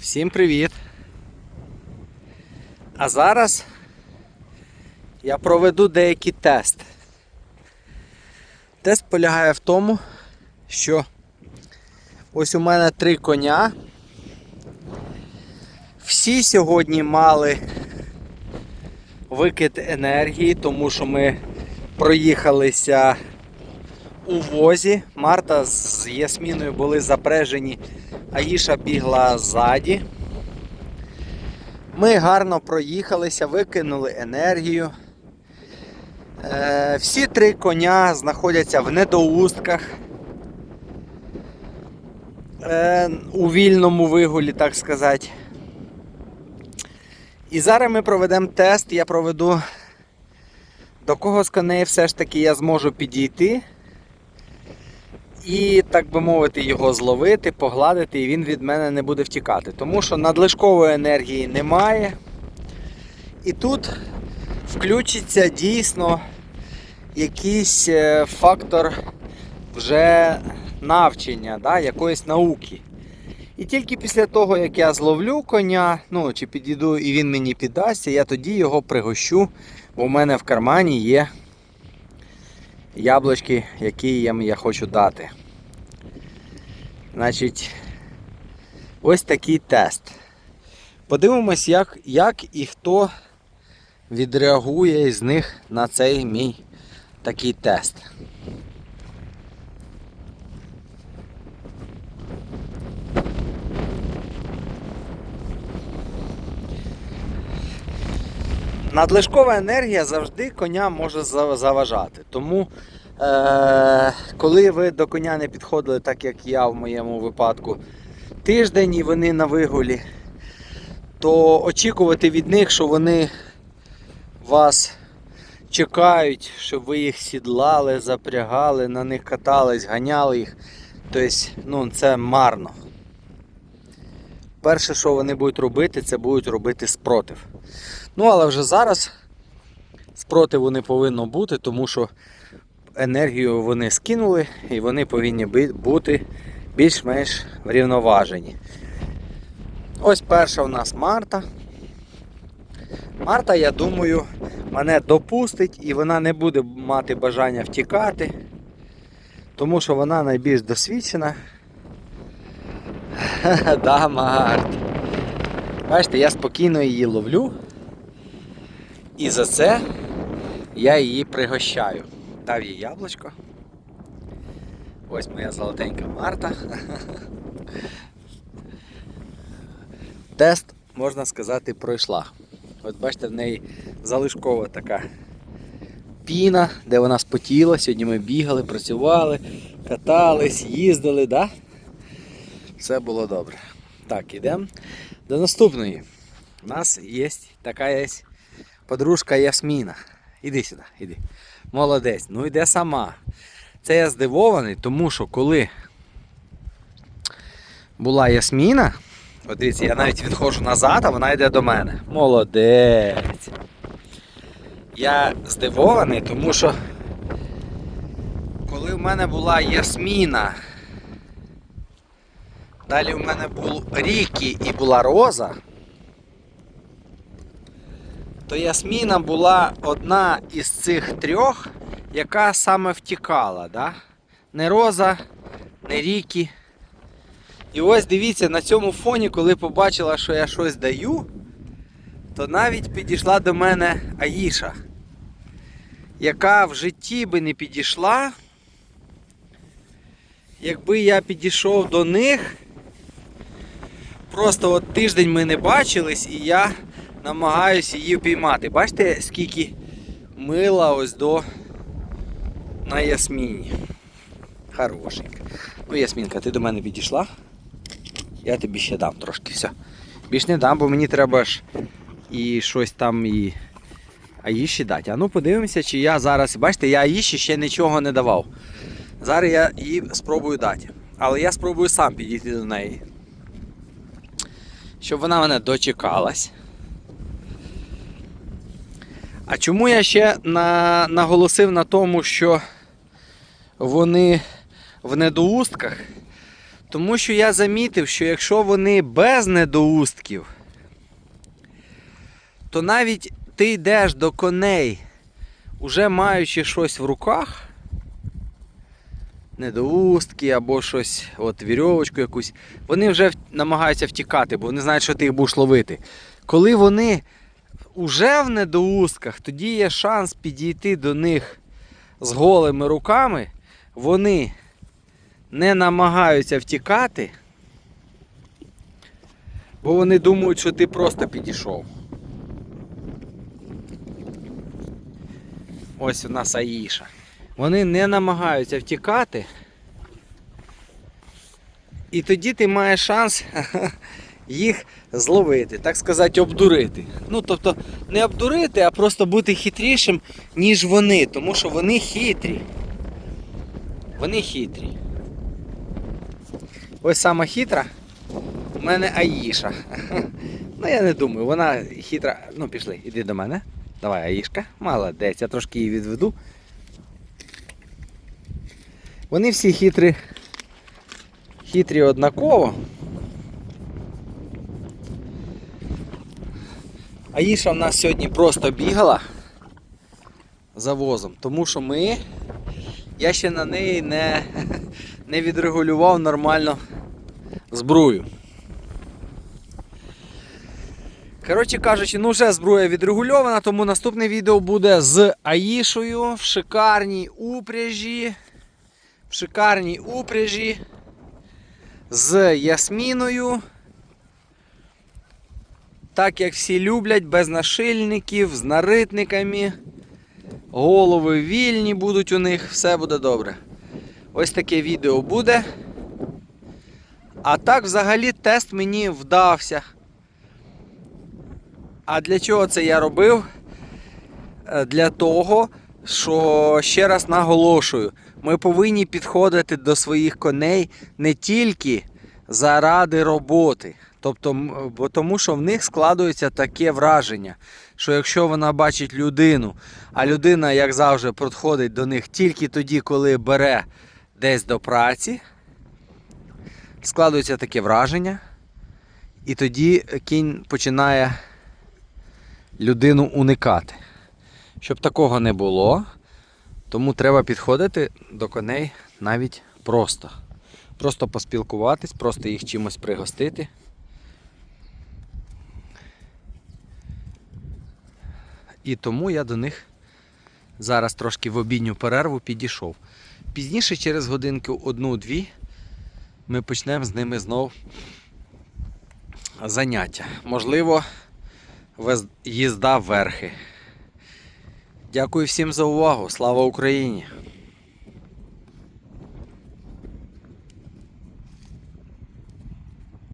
Всім привіт! А зараз я проведу деякий тест. Тест полягає в тому, що ось у мене три коня. Всі сьогодні мали викид енергії, тому що ми проїхалися у возі. Марта з Ясміною були запряжені, Аїша бігла ззаді. Ми гарно проїхалися, викинули енергію. Е, всі три коня знаходяться в недоустках. Е, у вільному вигулі, так сказати. І зараз ми проведемо тест. Я проведу до кого з коней все ж таки я зможу підійти і, так би мовити, його зловити, погладити, і він від мене не буде втікати. Тому що надлишкової енергії немає. І тут включиться дійсно якийсь е, фактор вже навчання, да, якоїсь науки. І тільки після того, як я зловлю коня, ну чи підійду і він мені піддасться, я тоді його пригощу, бо в мене в кармані є яблучки, які їм я хочу дати. Значить, ось такий тест. Подивимось, як, як і хто відреагує з них на цей мій такий тест. Надлишкова енергія завжди коня може заважати. Тому, е- коли ви до коня не підходили, так як я в моєму випадку, тиждень і вони на вигулі, то очікувати від них, що вони вас чекають, щоб ви їх сідлали, запрягали, на них катались, ганяли їх. Тобто, ну, це марно. Перше, що вони будуть робити, це будуть робити спротив. Ну, але вже зараз спротиву не повинно бути, тому що енергію вони скинули і вони повинні бути більш-менш врівноважені. Ось перша у нас Марта. Марта, я думаю, мене допустить і вона не буде мати бажання втікати, тому що вона найбільш досвідчена. да, Март. Бачите, я спокійно її ловлю. І за це я її пригощаю. Дав їй яблучко. Ось моя золотенька Марта. Тест, можна сказати, пройшла. От бачите, в неї залишкова така піна, де вона спотіла. Сьогодні ми бігали, працювали, катались, їздили, да? Все було добре. Так, ідемо до наступної. У нас є така є подружка Ясміна. Іди сюди, іди. Молодець. Ну йде сама. Це я здивований, тому що коли була Ясміна, от дивіться, я навіть відходжу назад, а вона йде до мене. Молодець. Я здивований, тому що коли в мене була Ясміна, далі в мене був Рікі і була Роза, то Ясміна була одна із цих трьох, яка саме втікала. Да? Не Роза, не Рікі. І ось дивіться, на цьому фоні, коли побачила, що я щось даю, то навіть підійшла до мене Аїша, яка в житті би не підійшла, якби я підійшов до них. Просто от тиждень ми не бачились і я намагаюся її впіймати. Бачите, скільки мила ось до на Ясміні. Хорошенька. Ну, Ясмінка, ти до мене підійшла. Я тобі ще дам трошки. Все. Більш не дам, бо мені треба ж і щось там і. а Аїші дати. А ну подивимося, чи я зараз. Бачите, я Аїші ще нічого не давав. Зараз я їй спробую дати. Але я спробую сам підійти до неї. Щоб вона мене дочекалась. А чому я ще на, наголосив на тому, що вони в недоустках? Тому що я замітив, що якщо вони без недоустків, то навіть ти йдеш до коней, уже маючи щось в руках, недоустки або щось, от вірьовочку якусь, вони вже намагаються втікати, бо вони знають, що ти їх будеш ловити. Коли вони уже в недоустках, тоді є шанс підійти до них з голими руками, вони не намагаються втікати, бо вони думають, що ти просто підійшов. Ось у нас Аїша. Вони не намагаються втікати. І тоді ти маєш шанс їх зловити, так сказати, обдурити. Ну, тобто, не обдурити, а просто бути хитрішим, ніж вони, тому що вони хитрі. Вони хитрі. Ось сама хитра. У мене Аїша. Ну я не думаю, вона хитра. Ну, пішли, іди до мене. Давай, Аїшка. Молодець, я трошки її відведу. Вони всі хитрі. Хитрі однаково. Аїша в нас сьогодні просто бігала за возом, тому що ми. Я ще на неї не, не відрегулював нормально зброю. Коротше кажучи, ну вже зброя відрегульована, тому наступне відео буде з Аїшою в шикарній упряжі. В шикарній упряжі з Ясміною. Так як всі люблять, без нашильників, з наритниками. Голови вільні будуть у них, все буде добре. Ось таке відео буде. А так, взагалі, тест мені вдався. А для чого це я робив? Е, Для того, що ще раз наголошую, ми повинні підходити до своїх коней не тільки заради роботи. Тобто, бо тому що в них складується таке враження, що якщо вона бачить людину, а людина, як завжди, підходить до них тільки тоді, коли бере десь до праці, складується таке враження, і тоді кінь починає людину уникати. Щоб такого не було, тому треба підходити до коней навіть просто. Просто поспілкуватись, просто їх чимось пригостити. І тому я до них зараз трошки в обідню перерву підійшов. Пізніше, через годинку одну-дві, ми почнемо з ними знов заняття. Можливо, їзда верхи. Дякую всім за увагу. Слава Україні!